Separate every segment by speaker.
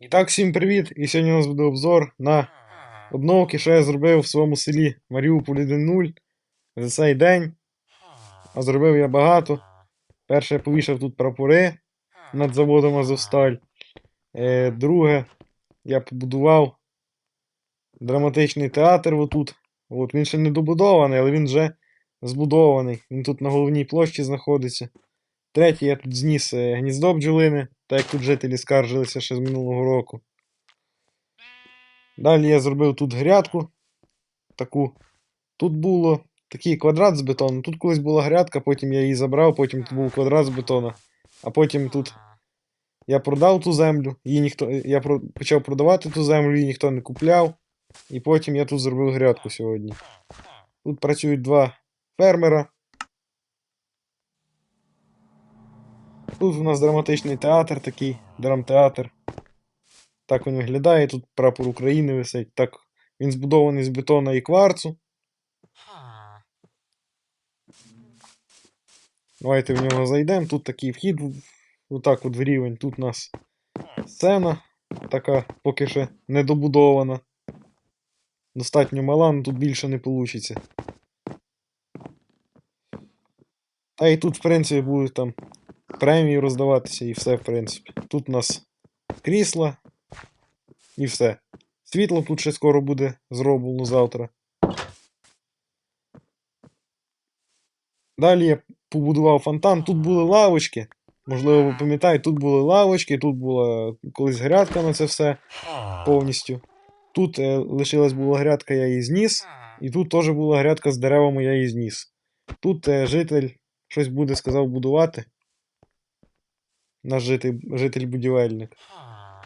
Speaker 1: І так, всім привіт! І сьогодні у нас буде обзор на обновки, що я зробив в своєму селі Маріуполь 1.0 за цей день. А зробив я багато. Перше, я повішав тут прапори над заводом Азовсталь. Е, друге, я побудував драматичний театр отут. От, він ще не добудований, але він вже збудований. Він тут на головній площі знаходиться. Третє, я тут зніс е, гніздо бджолини, так як тут жителі скаржилися ще з минулого року. Далі я зробив тут грядку. Таку. Тут було такий квадрат з бетону. Тут колись була грядка, потім я її забрав, потім тут був квадрат з бетона. А потім тут я продав ту землю, її ніхто, я почав продавати ту землю, її ніхто не купляв. І потім я тут зробив грядку сьогодні. Тут працюють два фермера. Тут у нас драматичний театр такий, драмтеатр. Так він виглядає. Тут прапор України висить. Так він збудований з бетона і кварцу. Давайте в нього зайдемо. Тут такий вхід, отак от в рівень. Тут у нас сцена, така поки що недобудована. Достатньо мала, але тут більше не вийде. Та і тут, в принципі, будуть там премії роздаватися і все, в принципі. Тут у нас крісла і все. Світло тут ще скоро буде зроблено завтра. Далі я побудував фонтан. Тут були лавочки. Можливо, ви пам'ятаєте, тут були лавочки, тут була колись грядка на це все повністю. Тут е, лишилась була грядка, я її зніс. І тут теж була грядка з деревами, я її зніс. Тут е, житель щось буде сказав будувати. Наш житель, житель-будівельник.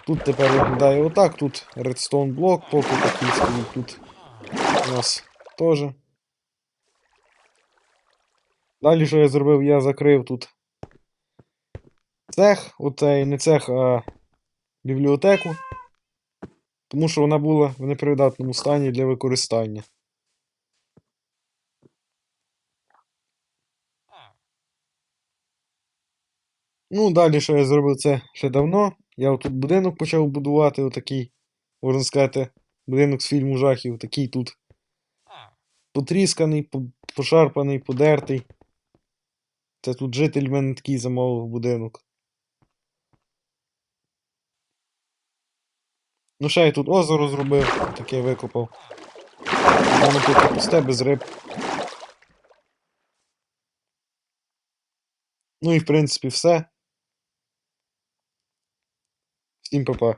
Speaker 1: Тут тепер виглядає отак. Тут редстоун блок, поки такий стоїть. Тут у нас теж. Далі, що я зробив, я закрив тут цех, оцей не цех, а бібліотеку. Тому що вона була в непридатному стані для використання. Ну, далі, що я зробив це ще давно. Я отут будинок почав будувати, отакий, можна сказати, будинок з фільму жахів, такий тут потрісканий, пошарпаний, подертий. Це тут житель в мене такий замовив будинок. Ну, ще я тут озеро зробив, таке викопав. Воно тут пусте без риб. Ну і в принципі все. Всім па-па.